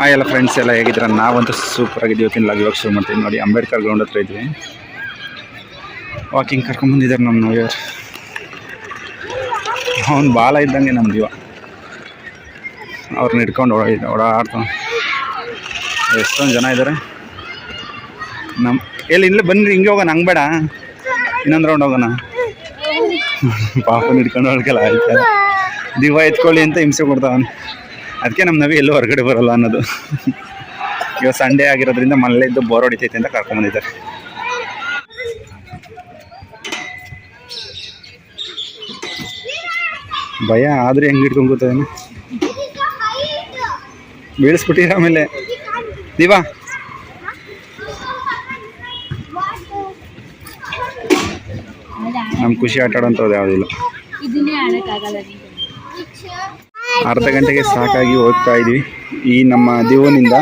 ಆ ಎಲ್ಲ ಫ್ರೆಂಡ್ಸ್ ಎಲ್ಲ ಹೇಗಿದ್ರ ನಾವಂತೂ ಸೂಪರ್ ಆಗಿದ್ದೀವಿ. ಇವತ್ತಿನ ಲಾಗ್ ಇವಾಗ ಶುರು ಮಾಡ್ತೀವಿ ನೋಡಿ ಅಂಬೇಡ್ಕರ್ ಗ್ರೌಂಡ್ ಹತ್ರ ಇದ್ವಿ. ವಾಕಿಂಗ್ ಕರ್ಕೊಂಡ್ಬಂದಿದ್ದಾರೆ ನಮ್ಮ ನೋಯರ್ ಅವ್ನು ಬಾಲ ಇದ್ದಂಗೆ ನಮ್ಮ ಜೀವ. ಅವ್ರನ್ನ ಹಿಡ್ಕೊಂಡು ಓಡ ಎಷ್ಟೊಂದು ಜನ ಇದ್ದಾರೆ ನಮ್ಮ ಎಲ್ಲಿ ಇಲ್ಲೇ ಬನ್ನಿ, ಹಿಂಗೆ ಹೋಗೋಣ, ಹಂಗೆ ಬೇಡ. ಇನ್ನೊಂದು ರೌಂಡ್ ಹೋಗೋಣ. ಪಾಪನ ಹಿಡ್ಕೊಂಡು ಹೋಗಲ್ಲ ಆಯ್ತಾ? ದಿವ ಎತ್ಕೊಳ್ಳಿ ಅಂತ ಹಿಂಸೆ ಕೊಡ್ತಾವನು. ಅದಕ್ಕೆ ನಮ್ಮ ನವಿ ಎಲ್ಲೂ ಹೊರಗಡೆ ಬರಲ್ಲ ಅನ್ನೋದು. ಇವಾಗ ಸಂಡೇ ಆಗಿರೋದ್ರಿಂದ ಮನೇಲೇ ಇದ್ದು ಬೋರ್ ಹೊಡಿತೈತೆ ಅಂತ ಕರ್ಕೊಂಬಂದಿದ್ದಾರೆ ಭಯ ಆದರೆ ಹೆಂಗೆ ಹಿಡ್ಕೊಂಡು ಕೂತಾನೆ ಬೀಳಿಸ್ಬಿಟ್ಟಿರ ಆಮೇಲೆ. ದಿವಾ. ನಮ್ಮ ಖುಷಿ ಆಟ ಆಡೋಂಥದ್ದು ಯಾವುದಿಲ್ಲ ನೀವು. ಅರ್ಧ ಗಂಟೆಗೆ ಸಾಕಾಗಿ ಹೋಗ್ತಾ ಇದೀವಿ. ಈ ನಮ್ಮ ದೇವನಿಂದ.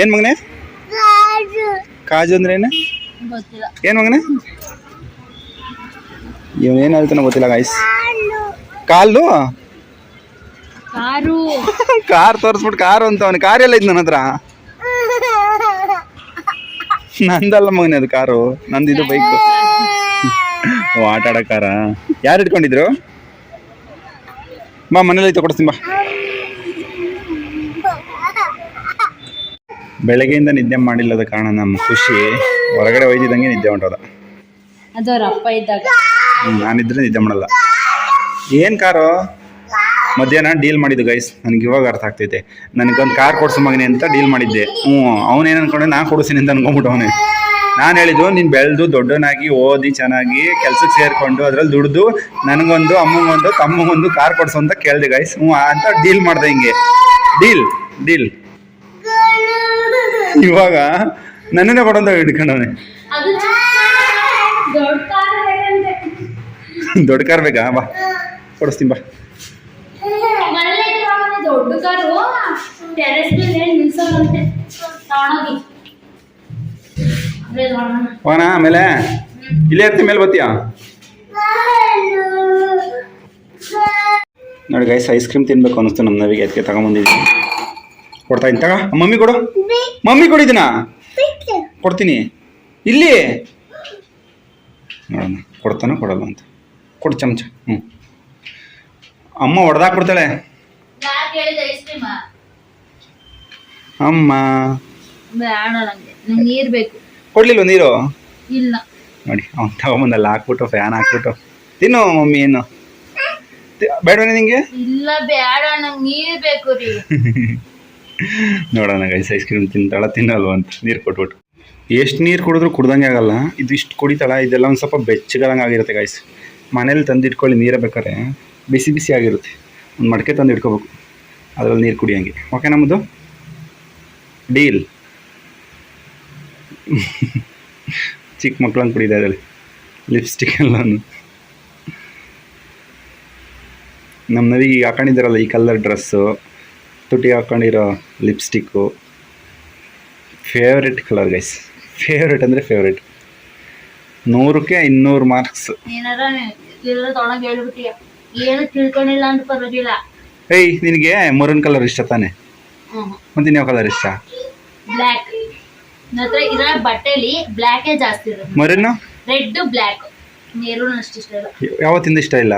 ಏನು ಮಗನೆ? ಕಾಜು. ಅಂದ್ರೆ ಏನು? ಏನ್ ಮಗನೇ? ಇವನು ಏನು ಹೇಳ್ತಾನೆ ಗೊತ್ತಿಲ್ಲ ಗಾಯ್ಸ್ ಕಾಲು. ಕಾರು. ಕಾರ್ ತೋರಿಸ್ಬಿಟ್ಟು ಕಾರು ಅಂತ ಅವನು. ಕಾರ್ ಎಲ್ಲ ಇದ್ನ ನನ್ನ ಹತ್ರ ನಂದಲ್ಲ ಮಗನೇ ಅದು ಕಾರು. ನಂದು ಇದು ಬೈಕು ಓ ಆಟ ಆಡೋ ಕಾರ? ಯಾರು ಇಟ್ಕೊಂಡಿದ್ರು? ಬಾ ಮನೇಲಿ ಐತೆ ಕೊಡ್ತೀನಿ ಬಾ. ಬೆಳಗ್ಗೆಯಿಂದ ನಿದ್ದೆ ಮಾಡಿಲ್ಲದ ಕಾರಣ ನಮ್ಮ ಖುಷಿ ಹೊರಗಡೆ ಒಯ್ದಿದ್ದಂಗೆ ನಿದ್ದೆ ಹೊಂಟದ ಅದು. ಅವ್ರ ಅಪ್ಪ ಇದ್ದಾಗ. ನಾನಿದ್ರೆ ನಿದ್ದೆ ಮಾಡಲ್ಲ. ಏನು ಕಾರು? ಮಧ್ಯಾಹ್ನ ಡೀಲ್ ಮಾಡಿದ್ದು ಗೈಸ್ ನನಗೆ ಇವಾಗ ಅರ್ಥ ಆಗ್ತೈತೆ. ನನಗೊಂದು ಕಾರ್ ಕೊಡ್ಸು ಮಗನೆ ಅಂತ ಡೀಲ್ ಮಾಡಿದ್ದೆ. ಹ್ಞೂ ಅವನೇನು ಅನ್ಕೊಂಡೆ ನಾನು ಕೊಡಿಸ್ತೀನಿ ಅಂತ ಅನ್ಕೊಂಬಿಟ್ಟು ಅವನೇ. ನಾನು ಹೇಳಿದ್ದು ನೀನು ಬೆಳೆದು ದೊಡ್ಡನಾಗಿ ಓದಿ ಚೆನ್ನಾಗಿ ಕೆಲ್ಸಕ್ಕೆ ಸೇರಿಕೊಂಡು ಅದ್ರಲ್ಲಿ ದುಡ್ದು ನನಗೊಂದು ಅಮ್ಮಗೊಂದು ತಮ್ಮಗೊಂದು ಕಾರ್ ಕೊಡ್ಸು ಅಂತ ಕೇಳಿದೆ ಗೈಸ್ ಹ್ಞೂ ಅಂತ ಡೀಲ್ ಮಾಡಿದೆ ಹಿಂಗೆ. Deal deal. ಇವಾಗ ನನ್ನೇ ಕೊಡಂತ ಹಿಡ್ಕೊಂಡವನೆ ದೊಡ್ಡ ಕಾರ್ ಬೇಕಾ? ಬಾ. ಕೊಡಿಸ್ತೀನಿ ಬಾ. ದೊಡ್ಡ ಕಾರು. ಟೆರೆಸ್ ಮೇಲೆ ನಿಲ್ಸೋದಂತೆ? ತಗೊಂಡೋಗಿ ಅದೇ ನೋಡೋಣ. ಹೋಗೋಣ ಆಮೇಲೆ? ಇಲ್ಲೇ ಇರ್ತೀನಿ ಮೇಲೆ ಬರ್ತೀಯಾ? ನೋಡಿ ಗೈಸ್ ಐಸ್ ಕ್ರೀಮ್ ತಿನ್ಬೇಕು ಅನ್ನಿಸ್ತು ನಮ್ಮ ನವಿಗೆ. ಅದಕ್ಕೆ ತಗೊಂಬಂದಿದ್ದೀನಿ. ಕೊಡ್ತಾ ತಗ ಮಮ್ಮಿ ಕೊಡು. ಮಮ್ಮಿ ಕೊಡಿದ್ದೀನಾ ಕೊಡ್ತೀನಿ. ಇಲ್ಲಿ. ನೋಡೋಣ ಕೊಡ್ತಾನೋ ಕೊಡಲ್ಲ ಅಂತ. ಕೊಡು ಚಮಚ. ಹ್ಞೂ ಅಮ್ಮ ಹೊಡೆದಾಕ್ ಕೊಡ್ತಾಳೆ ಅಮ್ಮ. ನೀರ್ ಬೇಕು. ಕೊಡ್ಲಿಲ್ವ ನೀರು? ಇಲ್ಲ. ನೋಡಿ ಅವ್ನು ತಗೊಂಬಂದಲ್ಲ ಹಾಕ್ಬಿಟ್ಟು ಫ್ಯಾನ್ ಹಾಕ್ಬಿಟ್ಟು. ತಿನ್ನು ಮಮ್ಮಿ ಏನು ಬೇಡವೇ ನಿಂಗೆ? ಇಲ್ಲ ಬೇಡ ನಂಗೆ ನೀರ್ ಬೇಕು ರೀ. ನೋಡೋಣ ಗೈಸ್ ಐಸ್ ಕ್ರೀಮ್ ತಿಂತಾಳ, ತಿನ್ನಲ್ವ ಅಂತ. ನೀರು ಕೊಟ್ಬಿಟ್ಟು. ಎಷ್ಟು ನೀರು ಕುಡಿದ್ರು ಕುಡ್ದಂಗೆ ಆಗಲ್ಲ. ಇದು ಇಷ್ಟು ಕುಡಿತಾಳ, ಇದೆಲ್ಲ ಒಂದು ಸ್ವಲ್ಪ ಬೆಚ್ಚಗದಂಗೆ ಆಗಿರುತ್ತೆ ಗೈಸ್ ಮನೇಲಿ ತಂದಿಟ್ಕೊಳ್ಳಿ, ನೀರೇ ಬೇಕಾದ್ರೆ ಬಿಸಿ ಬಿಸಿ ಆಗಿರುತ್ತೆ. ಒಂದು ಮಡಕೆ ತಂದು ಇಟ್ಕೋಬೇಕು. ಅದರಲ್ಲಿ ನೀರು ಕುಡಿಯೋಂಗೆ. ಓಕೆ ನಮ್ಮದು ಡೀಲ್ ಚಿಕ್ಕ ಮಕ್ಕಳನ್ನು ಕುಡಿದೆ ಅದರಲ್ಲಿ. ಲಿಪ್ಸ್ಟಿಕ್ ಎಲ್ಲನು. ನಮ್ಮ ನದಿಗೆ ಈಗ ಹಾಕೊಂಡಿದ್ದಾರಲ್ಲ ಈ ಕಲರ್ ಡ್ರೆಸ್ಸು ತುಟಿ ಹಾಕೊಂಡಿರೋ lipstick. Favourite colour guys favourite ಅಂದರೆ ಫೇವ್ರೆಟ್ ನೂರಕ್ಕೆ ಇನ್ನೂರು ಮಾರ್ಕ್ಸ್ ಏಯ್ ನಿನಗೆ ಮರೂನ್ ಕಲರ್ ಇಷ್ಟ ತಾನೆ? ಮತ್ತೆ ನೀವು ಯಾವ ಕಲರ್ ಇಷ್ಟ ಬ್ಲ್ಯಾಕ್ ಇರೋ ಬಟ್ಟೆಲಿ ಬ್ಲ್ಯಾಕೇ ಜಾಸ್ತಿ ಇರೋದು. ಮರೂನು? ರೆಡ್ ಬ್ಲ್ಯಾಕ್ ಅಷ್ಟು ಇಷ್ಟ ಇಲ್ಲ. ಯಾವತ್ತಿಂದ ಇಷ್ಟ ಇಲ್ಲ.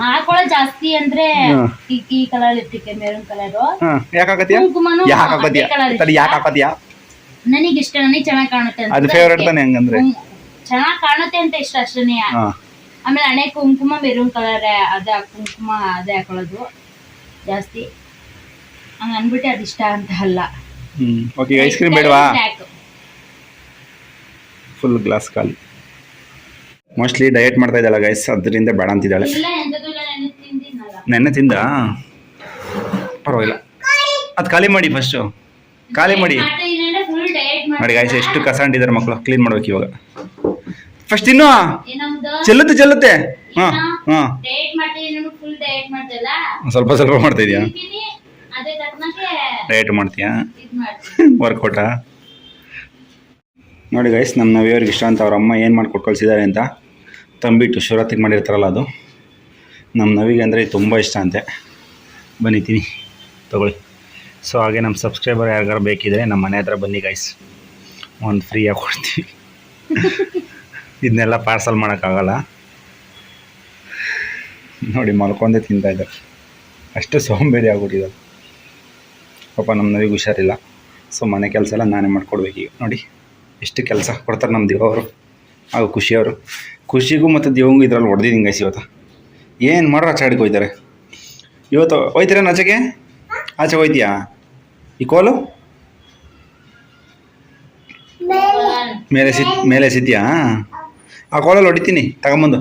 ಹಾಕೊಳ್ಳೋ ಜಾಸ್ತಿ ಅಂದ್ರೆ. ಈ ಈ ಕಲರ್ ಲಿಪ್ಟಿಕ್ ಮೆರೂನ್ ಕಲರ್ ಹಾಂ ಯಾಕೆ ಹಾಕತ್ತೀಯ? ಕುಂಕುಮನೂ ಇಷ್ಟ. ನನಗೆ ಇಷ್ಟ ನನಗೆ ಚೆನ್ನಾಗಿ ಕಾಣುತ್ತೆ ಅಂತ ಅದು ಫೇವ್ರೆಟ್ ತಾನೆ ಹಂಗಂದ್ರೆ? ಚೆನ್ನಾಗಿ ಕಾಣುತ್ತೆ ಅಂತ ಇಷ್ಟ ಅಷ್ಟೇ ಆಮೇಲೆ ಹಣೆ ಕುಂಕುಮ ಮೆರೂನ್ ಕಲರ್ ಅದೇ ಕುಂಕುಮ ಅದೇ ಹಾಕೊಳ್ಳೋದು ಜಾಸ್ತಿ. ಹಂಗ ಅನ್ಬಿಟ್ಟು ಅದು ಇಷ್ಟ ಅಂತ ಅಲ್ಲ. ಓಕೆ ಐಸ್ ಕ್ರೀಮ್ ಬೇಡವಾ? ಫುಲ್ ಗ್ಲಾಸ್ ಖಾಲಿ. ಮೋಸ್ಟ್ಲಿ ಡಯಟ್ ಮಾಡ್ತಾ ಇದ್ದಾಳೆ ಗೈಸ್ ಅದರಿಂದ ಬೇಡ ಅಂತಿದ್ದಾಳೆ. ನೆನ್ನೆ ತಿಂದ ಪರವಾಗಿಲ್ಲ. ಅದು ಖಾಲಿ ಮಾಡಿ ಫಸ್ಟು ಖಾಲಿ ಮಾಡಿ. ನೋಡಿ ಗಾಯ್ಸ್ ಎಷ್ಟು ಕಸ ಅಂಟಿದ್ದಾರೆ ಮಕ್ಕಳು ಕ್ಲೀನ್ ಮಾಡ್ಬೇಕು ಇವಾಗ. ಫಸ್ಟ್ ಇನ್ನು? ಚೆಲ್ಲುತ್ತೆ ಚೆಲ್ಲುತ್ತೆ. ಹಾಂ ಹಾಂ. ಸ್ವಲ್ಪ ಸ್ವಲ್ಪ ಮಾಡ್ತಾ ಇದೀಯಾ? ಡಯಟ್ ಮಾಡ್ತೀಯಾ? ವರ್ಕೌಟ ನೋಡಿ ಗೈಸ್ ನಮ್ಮ ನವಿಯವ್ರಿಗೆ ಇಷ್ಟ ಅಂತ ಅವ್ರ ಅಮ್ಮ ಏನು ಮಾಡಿ ಕೊಟ್ಟು ಕಳ್ಸಿದ್ದಾರೆ ಅಂತ ತಂಬಿಟ್ಟು ಶಿವರಾತ್ರಿಗೆ ಮಾಡಿರ್ತಾರಲ್ಲ ಅದು. ನಮ್ಮ ನವಿಗೆ ಅಂದರೆ ತುಂಬ ಇಷ್ಟ ಅಂತೆ. ಬನ್ನಿತೀನಿ ತೊಗೊಳ್ಳಿ. ಸೊ ಹಾಗೆ ನಮ್ಮ ಸಬ್ಸ್ಕ್ರೈಬರ್ ಯಾರಿಗಾರು ಬೇಕಿದ್ರೆ ನಮ್ಮ ಮನೆ ಹತ್ರ ಬನ್ನಿ ಗೈಸ್ ಒಂದು ಫ್ರೀಯಾಗಿ ಕೊಡ್ತೀವಿ. ಇದನ್ನೆಲ್ಲ ಪಾರ್ಸಲ್ ಮಾಡೋಕ್ಕಾಗಲ್ಲ. ನೋಡಿ ಮಲ್ಕೊಂಡೇ ತಿಂತಾ ಇದ್ದಾರೆ. ಅಷ್ಟು ಸೋಂಬೇರಿ ಆಗ್ಬಿಟ್ಟಿದ್ದಾರೆ ಪಾಪ ನಮ್ಮ ನವಿಗೆ ಹುಷಾರಿಲ್ಲ. ಸೊ ಮನೆ ಕೆಲಸ ಎಲ್ಲ ನಾನೇ ಮಾಡ್ಕೊಡ್ಬೇಕು ಈಗ. ನೋಡಿ, ಎಷ್ಟು ಕೆಲಸ ಕೊಡ್ತಾರೆ ನಮ್ಮ ದೇವರು ಹಾಗೂ ಖುಷಿಯವರು. ಖುಷಿಗೂ ಮತ್ತು ದೇವಂಗೂ ಇದ್ರಲ್ಲಿ ಹೊಡೆದಿದ್ದೀನಿ ಗೈಸ್ ಇವತ್ತು. ಏನು ಮಾಡ್ರ ಆಚೆ ಕಡೆಗೆ ಹೋಯ್ತಾರೆ? ಇವತ್ತು ಹೋಯ್ತೀರ ಆಚೆಗೆ ಆಚೆ ಹೋಯ್ತೀಯಾ? ಈ ಕೋಲು? ಮೇಲೆ ಸಿತ್ ಮೇಲೆ ಸಿದ್ಯಾ ಆ ಕೋಲಲ್ಲಿ ಹೊಡಿತೀನಿ, ತಗೊಂಬಂದು.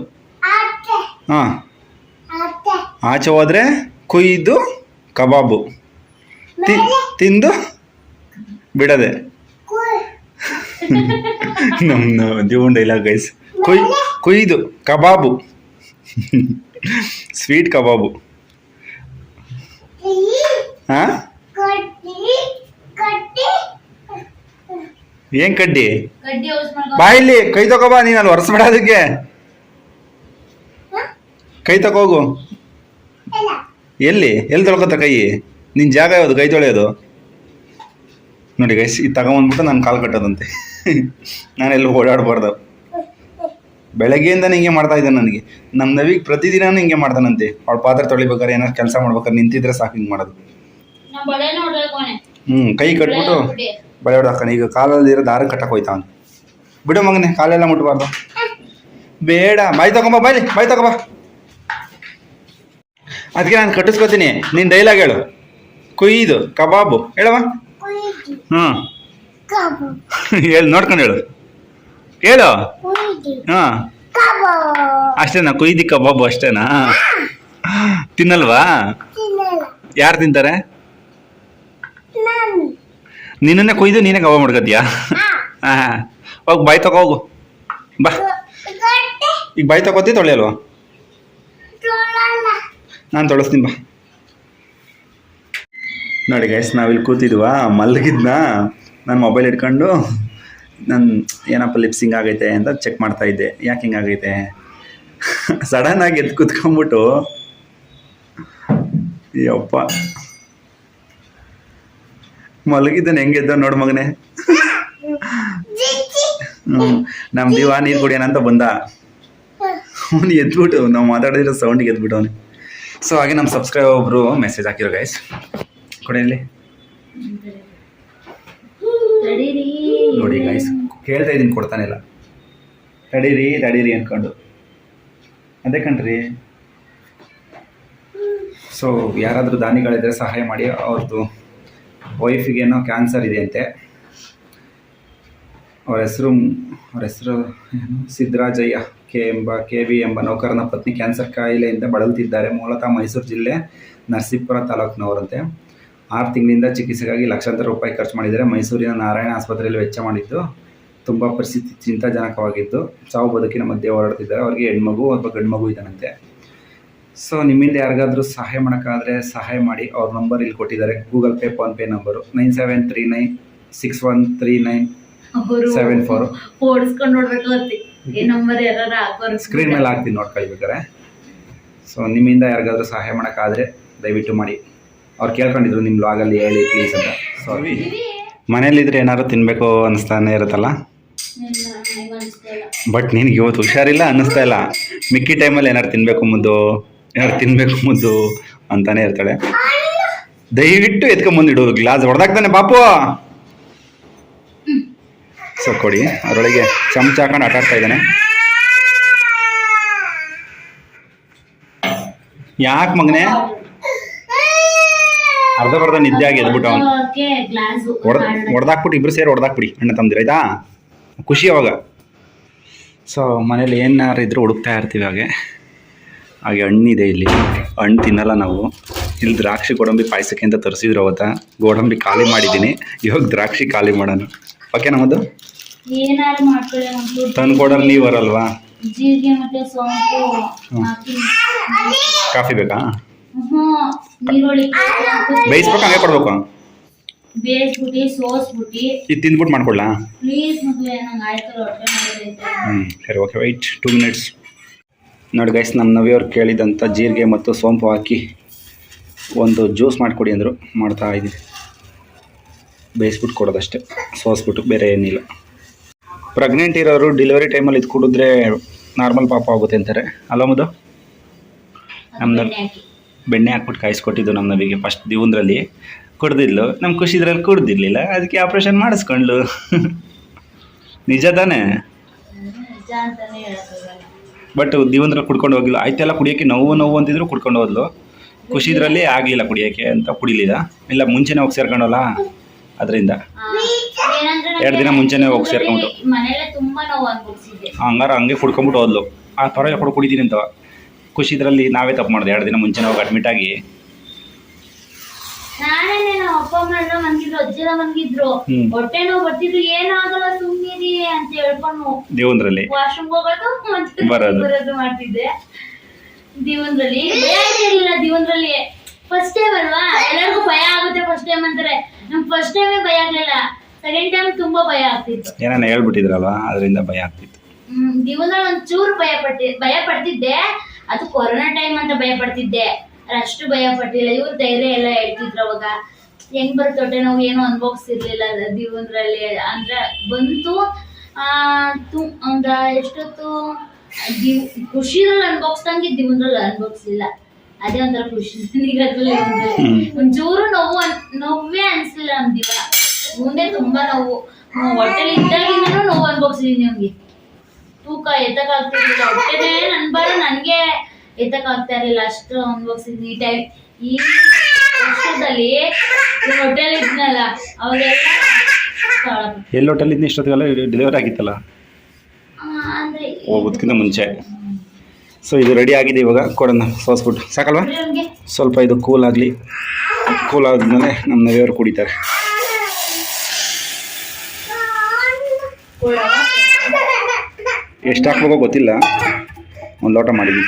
ಹಾಂ. ಆಚೆ ಹೋದರೆ ಕುಯ್ದು ಕಬಾಬು. ತಿಂದು ಬಿಡದೆ. ನಮ್ಮ ದೇವನ್ ಇಲ್ಲ ಗೈಸ್ ಕುಯ್, ಕುಯ್ದು ಕಬಾಬು. ಸ್ವೀಟ್ ಕಬಾಬು ಹಾಂ ಏನು ಕಡ್ಡಿ? ಬಾಯಿಲಿ ಕೈ ತಗೋಬಾ ನೀನು ಅಲ್ಲಿ ಒರೆಸ್ಬೇಡ ಅದಕ್ಕೆ. ಕೈ ತಗೋಗು ಎಲ್ಲಿ? ಎಲ್ಲಿ ತೊಳ್ಕೊತ ಕೈ? ನಿನ್ನ ಜಾಗ ಯಾವ್ದು? ಕೈ ತೊಳೆಯೋದು? ನೋಡಿ ಗೈಸ್ ಇದು ತಗೊಂಬಂದ್ಬಿಟ್ಟು ನಾನು ಕಾಲು ಕಟ್ಟೋದಂತೆ. ನಾನು ಎಲ್ಲಿ ಓಡಾಡಬಾರ್ದು. ಬೆಳಗ್ಗೆಯಿಂದ ಹಿಂಗೆ ಮಾಡ್ತಾ ಇದ್ದಾನೆ ನನಗೆ. ನಮ್ಮ ನವಿಗೆ ಪ್ರತಿದಿನನೂ ಹಿಂಗೆ ಮಾಡ್ತಾನಂತೆ. ಅವಳ ಪಾತ್ರೆ ತೊಳಿಬೇಕಾದ್ರೆ ಏನಾದ್ರು ಕೆಲಸ ಮಾಡ್ಬೇಕಾದ್ರೆ ನಿಂತಿದ್ರೆ ಸಾಕು ಹಿಂಗೆ ಮಾಡೋದು. ಹ್ಞೂ ಕೈ ಕಟ್ಬಿಟ್ಟು ಬಳೆ ಹೊಡೆದು ಹಾಕೋಣ ಈಗ ಕಾಲಲ್ಲಿ ಇರೋ ದಾರ ಕಟ್ಟಕ್ಕೆ ಹೋಯ್ತಾ ಅವ್ನು ಬಿಡು ಮಗನೆ ಕಾಲೆಲ್ಲ ಮುಟ್ಬಾರ್ದು. ಬೇಡ ಬಾಯ್ ತಗೊಂಬ ಬಾಯ್ ಬಾಯ್ ತಗೊಂಬ. ಅದಕ್ಕೆ ನಾನು ಕಟ್ಟಿಸ್ಕೊತೀನಿ. ನೀನು ಡೈಲಾಗ್ ಹೇಳು. ಕುಯ್ದು ಕಬಾಬು ಹೇಳವ ಹ್ಞೂ. ಹೇಳು ನೋಡ್ಕೊಂಡು ಹೇಳು. ಹೇಳು ಹಾಂ. ಅಷ್ಟೇನಾ? ಕುಯ್ದಿ ಕಬಾಬು ಅಷ್ಟೇನಾ? ತಿನ್ನಲ್ವಾ? ಯಾರು ತಿಂತಾರೆ? ನಿನ್ನನ್ನೇ ಕುಯ್ದು ನೀನೇ ಕಬಾಬ್ ಮಾಡ್ಕೊತೀಯಾ? ಹಾಂ. ಹೋಗಿ ಬಾಯ್ ತಗೋ ಹೋಗು. ಬಾ. ಈಗ ಬಾಯ್ ತಗೋತಿ ತೊಳೆಯಲ್ವಾ? ನಾನು ತೊಳಸ್ತೀನಿ ಬಾ. ನೋಡಿ ಗೈಸ್ ನಾವಿಲ್ಲಿ ಕೂತಿದ್ವಾ ಮಲಗಿದ್ನ? ನಾನು ಮೊಬೈಲ್ ಇಟ್ಕೊಂಡು ನಾನು ಏನಪ್ಪ ಲಿಪ್ಸ್ ಹಿಂಗಾಗೈತೆ ಅಂತ ಚೆಕ್ ಮಾಡ್ತಾ ಇದ್ದೆ. ಯಾಕೆ ಹಿಂಗಾಗೈತೆ ಸಡನ್ನಾಗಿ ಎದ್ದು ಕುತ್ಕೊಂಬಿಟ್ಟು ಯಪ್ಪ. ಮಲಗಿದ್ದಾನೆ ಹೆಂಗೆದ್ದ ನೋಡು ಮಗನೇ. ಹ್ಞೂ ನಮ್ಮ ದಿವ ನೀರು ಕುಡಿಯೋಣ ಅಂತ ಬಂದ. ಅವನು ಎದ್ಬಿಟ್ಟು, ನಾವು ಮಾತಾಡಿದ್ರೆ ಸೌಂಡಿಗೆ ಎದ್ಬಿಟ್ಟು ಅವನು. ಸೊ ಹಾಗೆ ನಮ್ಮ ಸಬ್ಸ್ಕ್ರೈಬ್ ಒಬ್ರು ಮೆಸೇಜ್ ಹಾಕಿರೋ ಗೈಸ್ ತಡೀರಿ ನೋಡಿ ಗೈಸ್ ಕೇಳ್ತಾ ಇದ್ದೀನಿ ಕೊಡ್ತಾನೆ ಇಲ್ಲ. ತಡೀರಿ ತಡೀರಿ ಅಂದ್ಕೊಂಡು ಅದೇ ಕಣ್ರಿ. ಸೊ ಯಾರಾದರೂ ದಾನಿಗಳಿದ್ರೆ ಸಹಾಯ ಮಾಡಿ ಅವ್ರದ್ದು ವೈಫಿಗೇನೋ ಕ್ಯಾನ್ಸರ್ ಇದೆ ಅಂತೆ ಅವ್ರ ಹೆಸರು ಅವ್ರ ಹೆಸರು ಏನು? ಸಿದ್ದರಾಜಯ್ಯ ಕೆ ಎಂಬ, ಕೆ ವಿ ಎಂಬ ನೌಕರನ ಪತ್ನಿ ಕ್ಯಾನ್ಸರ್ ಕಾಯಿಲೆಯಿಂದ ಬಳಲುತ್ತಿದ್ದಾರೆ ಮೂಲತಃ ಮೈಸೂರು ಜಿಲ್ಲೆ ನರಸೀಪುರ ತಾಲೂಕಿನವರಂತೆ. ಆರು ತಿಂಗಳಿಂದ ಚಿಕಿತ್ಸೆಗಾಗಿ ಲಕ್ಷಾಂತರ ರೂಪಾಯಿ ಖರ್ಚು ಮಾಡಿದರೆ ಮೈಸೂರಿನ ನಾರಾಯಣ ಆಸ್ಪತ್ರೆಯಲ್ಲಿ ವೆಚ್ಚ ಮಾಡಿದ್ದು ತುಂಬ ಪರಿಸ್ಥಿತಿ ಚಿಂತಾಜನಕವಾಗಿತ್ತು ಸಾವು ಬದುಕಿನ ಮಧ್ಯೆ ಹೋರಾಡ್ತಿದ್ದಾರೆ ಅವರಿಗೆ ಹೆಣ್ಮಗು ಅಥವಾ ಗಂಡು ಮಗು ಇದ್ದಾನಂತೆ. ಸೊ ನಿಮ್ಮಿಂದ ಯಾರಿಗಾದರೂ ಸಹಾಯ ಮಾಡೋಕ್ಕಾದರೆ ಸಹಾಯ ಮಾಡಿ. ಅವ್ರ ನಂಬರ್ ಇಲ್ಲಿ ಕೊಟ್ಟಿದ್ದಾರೆ. Google Pay PhonePe number nine seven three nine six one three nine seven four. Screen ಮೇಲೆ ಹಾಕ್ತೀನಿ ನೋಡ್ಕೊಳ್ಬೇಕಾರೆ ಸೊ ನಿಮ್ಮಿಂದ ಯಾರಿಗಾದರೂ ಸಹಾಯ ಮಾಡೋಕ್ಕಾದರೆ ದಯವಿಟ್ಟು ಮಾಡಿ. ಅವ್ರು ಕೇಳ್ಕೊಂಡಿದ್ರು ನಿಮ್ಮ ಲಾಗಲ್ಲಿ ಹೇಳಿ ಪ್ಲೀಸ್ ಅಂತ. ಸೊ ಮನೇಲಿದ್ರೆ ಏನಾದ್ರು ತಿನ್ನಬೇಕು ಅನಿಸ್ತಾನೆ ಇರುತ್ತಲ್ಲ. ಬಟ್ ನಿನಗೆ ಇವತ್ತು ಹುಷಾರಿಲ್ಲ ಅನ್ನಿಸ್ತಾ ಇಲ್ಲ. ಮಿಕ್ಕಿ ಟೈಮಲ್ಲಿ ಏನಾರು ತಿನ್ನಬೇಕು ಮುದ್ದು ಏನಾರು ತಿನ್ನಬೇಕು ಮುದ್ದು ಅಂತಾನೆ ಇರ್ತಾಳೆ. ದಯವಿಟ್ಟು ಎತ್ಕೊಂಬಂದಿಡು ಗ್ಲಾಸ್ ಹೊಡೆದಾಕ್ತಾನೆ ಬಾಪು. ಸೊ ಕೊಡಿ ಅದರೊಳಗೆ ಚಮಚ ಹಾಕೊಂಡು ಆಟ ಆಡ್ತಾ ಇದ್ದಾನೆ. ಯಾಕೆ ಮಗನೆ? ಅರ್ಧ ಬರ್ಧ ನಿದ್ದೆ ಆಗಿ ಎದ್ಬಿಟ್ಟು ಅವನು ಓಕೆ ಗ್ಲಾಸು ಹೊಡೆದ್ ಹೊಡೆದಾಕ್ಬಿಟ್ಟು ಇಬ್ರು ಸೇರಿ ಹೊಡೆದಾಕ್ಬಿಡಿ ಅಣ್ಣ ತಮ್ದಿರ ಆಯ್ತಾ? ಖುಷಿ ಅವಾಗ. ಸೊ ಮನೇಲಿ ಏನಾರು ಇದ್ರೂ ಹುಡುಕ್ತಾ ಇರ್ತೀವಿ ಹಾಗೆ. ಹಾಗೆ ಹಣ್ಣಿದೆ ಇಲ್ಲಿ. ಹಣ್ಣು ತಿನ್ನಲ್ಲ ನಾವು. ಇಲ್ಲಿ ದ್ರಾಕ್ಷಿ ಗೋಡಂಬಿ ಪಾಯಸಕ್ಕೆ ಅಂತ ತರಿಸಿದ್ರು ಅವತ್ತ. ಗೋಡಂಬಿ ಖಾಲಿ ಮಾಡಿದ್ದೀನಿ. ಇವಾಗ ದ್ರಾಕ್ಷಿ ಖಾಲಿ ಮಾಡೋಣ. ಓಕೆ ನಮ್ಮದು ತಂದು ಕೊಡೋರು ನೀವು ಬರಲ್ವಾ? ಕಾಫಿ. ಬೇಕಾ? ನೀರುಳ್ಳಿ ಬೇಯಿಸ್ಬೇಕು ಹಂಗೆ ಕೊಡ್ಬೇಕು. ಬೇಯಿಸ್ಬಿಟ್ಟು ಸೋಸ್ಬಿಟ್ಟು. ಇದು ತಿಂದ್ಬಿಟ್ಟು ಮಾಡ್ಕೊಳ್ಳಾ? ಪ್ಲೀಸ್ ಮದುವೆ ನಂಗೆ ಆಯ್ತು ಹೊಟ್ಟೆ ಹ್ಞೂ ಸರಿ ಓಕೆ ವೈಟ್ ಟೂ ಮಿನಿಟ್ಸ್ ನೋಡಿ ಗೈಸ್ ನಮ್ಮ ನವಿಯವ್ರು ಕೇಳಿದಂಥ ಜೀರಿಗೆ ಮತ್ತು ಸೋಂಪು ಹಾಕಿ ಒಂದು ಜ್ಯೂಸ್ ಮಾಡಿಕೊಡಿ ಅಂದರು ಮಾಡ್ತಾ ಇದ್ದೀನಿ. ಬೇಯಿಸ್ಬಿಟ್ಟು ಕೊಡೋದಷ್ಟೇ ಸೋಸ್ಬಿಟ್ಟು ಬೇರೆ ಏನಿಲ್ಲ. ಪ್ರೆಗ್ನೆಂಟ್ ಇರೋರು ಡೆಲಿವರಿ ಟೈಮಲ್ಲಿ ಇದು ಕುಡಿದ್ರೆ ನಾರ್ಮಲ್ ಪಾಪ ಆಗುತ್ತೆ ಅಂತಾರೆ. ಅಲ್ಲ ಮುದು ನಮ್ದು ಬೆಣ್ಣೆ ಹಾಕಿ ಬೆಣ್ಣೆ ಹಾಕ್ಬಿಟ್ಟು ಕಾಯಿಸ್ಕೊಟ್ಟಿದ್ದು ನಮ್ಮ ನವಿಗೆ ಫಸ್ಟ್ ದಿವಂದ್ರಲ್ಲಿ ಕುಡ್ದಿದ್ಲು. ನಮ್ಮ ಖುಷಿದ್ರಲ್ಲಿ ಕುಡ್ದಿರ್ಲಿಲ್ಲ. ಅದಕ್ಕೆ ಆಪ್ರೇಷನ್ ಮಾಡಿಸ್ಕೊಂಡ್ಲು. ನಿಜ ತಾನೇ? ಬಟ್ ದಿವಂದ್ರಲ್ಲಿ ಕುಡ್ಕೊಂಡು ಹೋಗಿಲ್ಲ. ಆಯ್ತೆಲ್ಲ ಕುಡಿಯೋಕ್ಕೆ ನೋವು ನೋವು ಅಂತಿದ್ರು ಕುಡ್ಕೊಂಡು ಹೋದ್ಲು. ಖುಷಿದ್ರಲ್ಲಿ ಆಗಲಿಲ್ಲ ಕುಡಿಯೋಕ್ಕೆ ಅಂತ ಕುಡಿಲಿಲ್ಲ. ಇಲ್ಲ ಮುಂಚೆನೇ ಹೋಗಿ ಸೇರ್ಕೊಂಡಲ್ಲ? ಅದರಿಂದ. ಎರಡು ದಿನ ಮುಂಚೆನೇ ಹೋಗಿ ಸೇರ್ಕೊಂಡು ಹಂಗಾರ ಹಂಗೆ ಕುಡ್ಕೊಂಬಿಟ್ಟು ಹೋದ್ಲು. ಆ ಪರವಾಗಿಲ್ಲ ಕೂಡ ಕುಡಿತೀನಿ ಅಂತ. ಖುಷಿದ್ರಲ್ಲಿ ನಾವೇ ತಪ್ಪು ಮಾಡಿದೆ. ಎರಡು ದಿನ ಮುಂಚೆನೇ ಹೋಗಿ ಅಡ್ಮಿಟ್ ಆಗಿ ನೋವು ದೇವಂದ್ರಲ್ಲಿ ಬರೋದು. ದಿವಂದ್ರಲ್ಲಿ ದಿವಂದ್ರಲ್ಲಿ ಫಸ್ಟ್ ಟೈಮ್ ಅಲ್ವಾ? ಎಲ್ಲರಿಗೂ ಭಯ ಆಗುತ್ತೆ ಫಸ್ಟ್ ಟೈಮ್ ಅಂತಾರೆ ನಮ್ಗೆ ಫಸ್ಟ್ ಟೈಮೇ ಭಯ ಆಗ್ಲಿಲ್ಲ. ಸೆಕೆಂಡ್ ಟೈಮ್ ತುಂಬಾ ಭಯ ಆಗ್ತಿತ್ತು. ಏನಾನ ಹೇಳ್ಬಿಟ್ಟಿದ್ರಲ್ವಾ? ಅದರಿಂದ ಭಯ ಆಗ್ತಿತ್ತು. ಹ್ಮ್ ಜೀವನದಲ್ಲಿ ಒಂಚೂರು ಭಯ ಪಟ್ಟಿ ಭಯ ಪಡ್ತಿದ್ದೆ. ಅದು ಕೊರೋನಾ ಟೈಮ್ ಅಂತ ಭಯ ಪಡ್ತಿದ್ದೆ ಅಷ್ಟು ಭಯ ಪಟ್ಟಿಲ್ಲ ಇವ್ರು ಧೈರ್ಯ ಎಲ್ಲ ಹೇಳ್ತಿದ್ರು ಅವಾಗ. ಹೆಂಗ್ ಬರುತ್ತೆ ಹೊಟ್ಟೆ ನೋವು ಏನು ಅನ್ಭೋಗ್ಸಿರ್ಲಿಲ್ಲ ಅಂದ್ರ ಅಂದ್ರೆ ಬಂತು ಆ ತು ಒಂದ ಎಷ್ಟೊತ್ತು ದಿವ್ ಖುಷಿರಲ್ಲಿ ಅನ್ಭೋಗ್ಸ್ದಂಗೆ ಜೀವನದಲ್ಲಿ ಅನ್ಭೋಗ್ಸಿಲ್ಲ ಅದೇ ಒಂಥರ ಖುಷಿ. ಒಂಚೂರು ನೋವು ಅನ್- ನೋವೇ ಅನ್ಸಿಲ್ಲ ನಮ್ ದಿವ. ಮುಂದೆ ತುಂಬಾ ನೋವು. ಹೊಟ್ಟೆಲಿ ಇದ್ದಾಗಿಂದನೂ ನೋವು ಅನ್ಭೋಗ್ಸಿದೀನಿ ಅವ್ನಿಗೆ. ತೂಕ ಎತ್ತಕ್ಕಾಗ್ತಿರ್ಲಿಲ್ಲ ಹೊಟ್ಟೆನೇ ನನ್ ಬರ ನನ್ಗೆ ಎತ್ತಕ್ಕಾಗ್ತಾ ಇರ್ಲಿಲ್ಲ. ಅಷ್ಟು ಅನ್ಭವಿಸಿದ್ ಟೈಮ್ ಈ ವರ್ಷದಲ್ಲಿ ಹೋಟೆಲ್ ಹೊಟ್ಟೆಲಿ ಇದ್ನಲ್ಲ ಅವಾಗೆಲ್ಲ ಎಲ್ಲಿ ಹೋಟೆಲ್ ಇದ್ನ ಇಷ್ಟೊತ್ತಿಗೆಲ್ಲ ಡೆಲಿವರಿ ಆಗಿತ್ತಲ್ಲ? ಹೋಗೋದ್ಕಿಂತ ಅಂದ್ರೆ ಹೋಗೋದಕ್ಕಿಂತ ಮುಂಚೆ. ಸೊ ಇದು ರೆಡಿ ಆಗಿದೆ ಇವಾಗ. ಕೊಡೋಣ ಸೋಸ್ಬಿಟ್ಟು. ಸಾಕಲ್ವಾ? ಸ್ವಲ್ಪ ಇದು ಕೂಲ್ ಆಗಲಿ. ಕೂಲ್ ಆದ್ಮೇಲೆ ನಮ್ಮ ನವಿಯವರು ಕುಡಿತಾರೆ. ಎಷ್ಟು ಹಾಕ್ಬೇಕೋ ಗೊತ್ತಿಲ್ಲ. ಒಂದು ಲೋಟ ಮಾಡಿದ್ವಿ.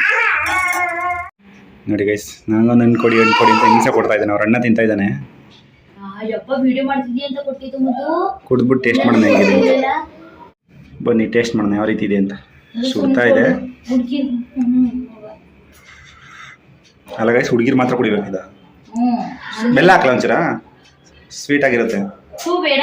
ನೋಡಿ ಗೈಸ್ ನನಗೊಂದು ಹಣ್ಣು ಕೊಡಿ ಹಣ್ಣು ಕೊಡಿ ಅಂತ ಹಿಂಸೆ ಕೊಡ್ತಾ ಇದ್ದಾನೆ. ಅವ್ರ ಅಣ್ಣ ತಿಂತಾ ಇದ್ದಾನೆ. ಕುಡಿದ್ಬಿಟ್ಟು ಟೇಸ್ಟ್ ಮಾಡೋಣ ಹೆಂಗಿದೆ. ಅಂತ ಬನ್ನಿ ಟೇಸ್ಟ್ ಮಾಡೋಣ ಯಾವ ರೀತಿ ಇದೆ ಅಂತ. ಸುಡ್ತಾ ಇದೆ. ಅಲ್ಲ ಗೈಸ್ ಹುಡುಗಿರು ಮಾತ್ರ ಕುಡಿಬೇಕಿದ ಬೆಲ್ಲ ಹಾಕಲ ಒಂಚೂರ? ಸ್ವೀಟ್ ಆಗಿರುತ್ತೆ ಹೂ ಬೇಡ